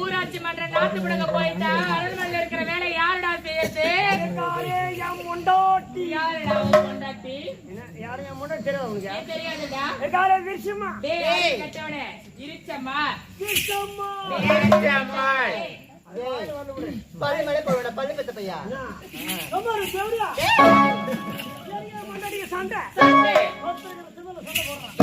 ஊராட்சி மன்ற நாட்டு பிடுங்க போயிட்டா அரண்மனையில இருக்கிற வேலை யாருடா செய்யறது? யாருடா என் தெரியாது தெரியாதுடா? இருச்சம்மா விரிசம்மா பள்ளி மலை போட பள்ளி பெத்த பையா? ரொம்ப சண்டை. சண்டை. ஒருத்தருக்கு சிவல சண்டை போடுறான்.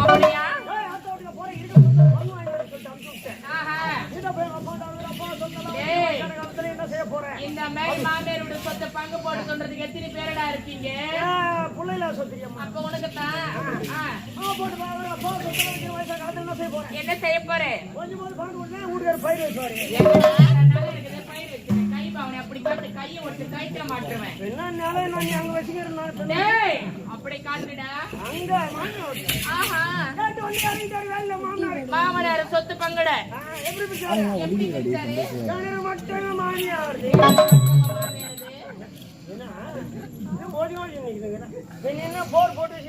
அப்படியா இந்த மாதிரி மாமியார் வீட்டு சொத்தை பங்கு எத்தனை பேரடா இருக்கீங்க சொல்லியம்மா அப்ப உனக்கு தான் என்ன செய்ய போறேன் என்ன செய்ய போற? கொஞ்சம் போது பாண்டு உடனே வீட்டுக்கார பயிர் வைப்பாரு. அப்படி கையை ஒட்டு கைத்த மாட்டுவேன். என்ன நிலம் நான் அங்க வச்சுக்கிறேன் அப்படி காட்டுடா. அங்க. ஆஹா. மாமனார் மாமனார் சொத்து பங்குட. எப்படி பிடிச்சாரு? எப்படி மாமியார். போர் போட்டு